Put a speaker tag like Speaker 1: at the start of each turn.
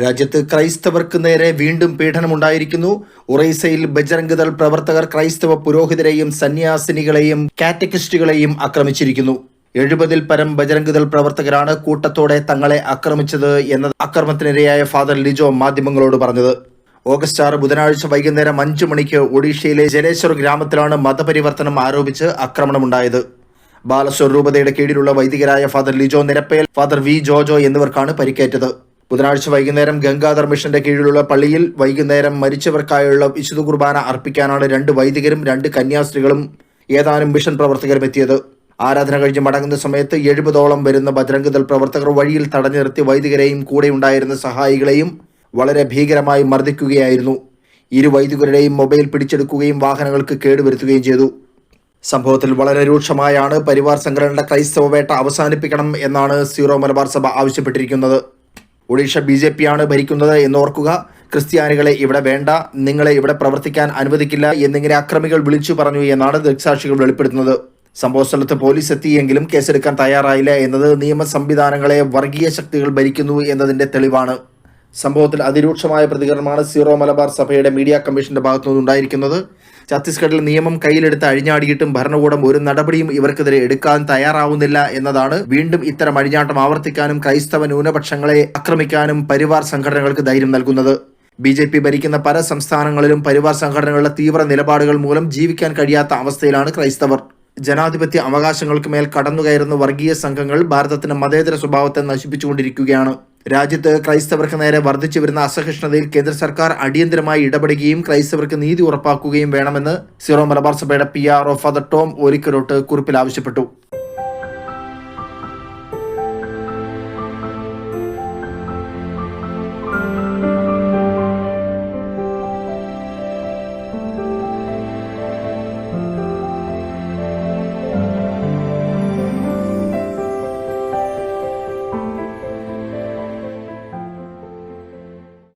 Speaker 1: രാജ്യത്ത് ക്രൈസ്തവർക്ക് നേരെ വീണ്ടും പീഡനമുണ്ടായിരിക്കുന്നു. ഉറൈസയിൽ ബജറംഗ് ദൾ പ്രവർത്തകർ ക്രൈസ്തവ പുരോഹിതരെയും സന്യാസിനികളെയും കാറ്റക്കിസ്റ്റുകളെയും ആക്രമിച്ചിരിക്കുന്നു. എഴുപതിൽ പരം ബജറംഗ് ദൾ പ്രവർത്തകരാണ് കൂട്ടത്തോടെ തങ്ങളെ ആക്രമിച്ചത് എന്ന അക്രമത്തിനിരയായ ഫാദർ ലിജോ മാധ്യമങ്ങളോട് പറഞ്ഞത്. ഓഗസ്റ്റ് ആറ് ബുധനാഴ്ച വൈകുന്നേരം അഞ്ചു മണിക്ക് ഒഡീഷയിലെ ജലേശ്വർ ഗ്രാമത്തിലാണ് മതപരിവർത്തനം ആരോപിച്ച് ആക്രമണമുണ്ടായത്. ബാലസ്വരൂപതയുടെ കീഴിലുള്ള വൈദികരായ father Lijo Nirappel father V Jojo എന്നിവർക്കാണ് പരിക്കേറ്റത്. ബുധനാഴ്ച വൈകുന്നേരം ഗംഗാധർ മിഷന്റെ കീഴിലുള്ള പള്ളിയിൽ വൈകുന്നേരം മരിച്ചവർക്കായുള്ള വിശുദ്ധ കുർബാന അർപ്പിക്കാനാണ് രണ്ട് വൈദികരും രണ്ട് കന്യാസ്ത്രീകളും ഏതാനും മിഷൻ പ്രവർത്തകരും എത്തിയത്. ആരാധന കഴിഞ്ഞ് മടങ്ങുന്ന സമയത്ത് എഴുപതോളം വരുന്ന ബജ്രംഗദൾ ദൾ പ്രവർത്തകർ വഴിയിൽ തടഞ്ഞു നിർത്തി വൈദികരെയും കൂടെ ഉണ്ടായിരുന്ന സഹായികളെയും വളരെ ഭീകരമായി മർദ്ദിക്കുകയായിരുന്നു. ഇരു വൈദികരുടെയും മൊബൈൽ പിടിച്ചെടുക്കുകയും വാഹനങ്ങൾക്ക് കേടുവരുത്തുകയും ചെയ്തു. സംഭവത്തിൽ വളരെ രൂക്ഷമായാണ് പരിവാർ സംഘടനയുടെ ക്രൈസ്തവ വേട്ട അവസാനിപ്പിക്കണം എന്നാണ് സീറോ മലബാർ സഭ ആവശ്യപ്പെട്ടിരിക്കുന്നത്. ഒഡീഷ ബി ജെ പി ആണ് ഭരിക്കുന്നത് എന്നോർക്കുക. ക്രിസ്ത്യാനികളെ ഇവിടെ വേണ്ട നിങ്ങളെ ഇവിടെ പ്രവർത്തിക്കാൻ അനുവദിക്കില്ല എന്നിങ്ങനെ അക്രമികൾ വിളിച്ചു പറഞ്ഞു എന്നാണ് ദൃക്സാക്ഷികൾ വെളിപ്പെടുത്തുന്നത്. സംഭവ സ്ഥലത്ത് പോലീസ് എത്തിയെങ്കിലും കേസെടുക്കാൻ തയ്യാറായില്ല എന്നത് നിയമ സംവിധാനങ്ങളെ വർഗീയ ശക്തികൾ ഭരിക്കുന്നു എന്നതിന്റെ തെളിവാണ്. സംഭവത്തിൽ അതിരൂക്ഷമായ പ്രതികരണമാണ് സീറോ മലബാർ സഭയുടെ മീഡിയ കമ്മീഷന്റെ ഭാഗത്തുനിന്ന് ഉണ്ടായിരിക്കുന്നത്. ഛത്തീസ്ഗഡിൽ നിയമം കയ്യിലെടുത്ത് അഴിഞ്ഞാടിയിട്ടും ഭരണകൂടം ഒരു നടപടിയും ഇവർക്കെതിരെ എടുക്കാൻ തയ്യാറാവുന്നില്ല എന്നതാണ്. വീണ്ടും ഇത്തരം അഴിഞ്ഞാട്ടം ആവർത്തിക്കാനും ക്രൈസ്തവ ന്യൂനപക്ഷങ്ങളെ ആക്രമിക്കാനും പരിവാർ സംഘടനകൾക്ക് ധൈര്യം നൽകുന്നത്. ബി ജെ പി ഭരിക്കുന്ന പല സംസ്ഥാനങ്ങളിലും പരിവാർ സംഘടനകളുടെ തീവ്ര നിലപാടുകൾ മൂലം ജീവിക്കാൻ കഴിയാത്ത അവസ്ഥയിലാണ് ക്രൈസ്തവർ. ജനാധിപത്യ അവകാശങ്ങൾക്ക് മേൽ കടന്നുകയറുന്ന വർഗീയ സംഘങ്ങൾ ഭാരതത്തിന്റെ മതേതര സ്വഭാവത്തെ നശിപ്പിച്ചുകൊണ്ടിരിക്കുകയാണ്. രാജ്യത്ത് ക്രൈസ്തവർക്ക് നേരെ വർദ്ധിച്ചു വരുന്ന അസഹിഷ്ണുതയിൽ കേന്ദ്ര സർക്കാർ അടിയന്തരമായി ഇടപെടുകയും ക്രൈസ്തവർക്ക് നീതി ഉറപ്പാക്കുകയും വേണമെന്ന് സിറോ മലബാർ സഭയുടെ P R O father Tom ഒരിക്കലോട്ട് കുറിപ്പിൽ ആവശ്യപ്പെട്ടു.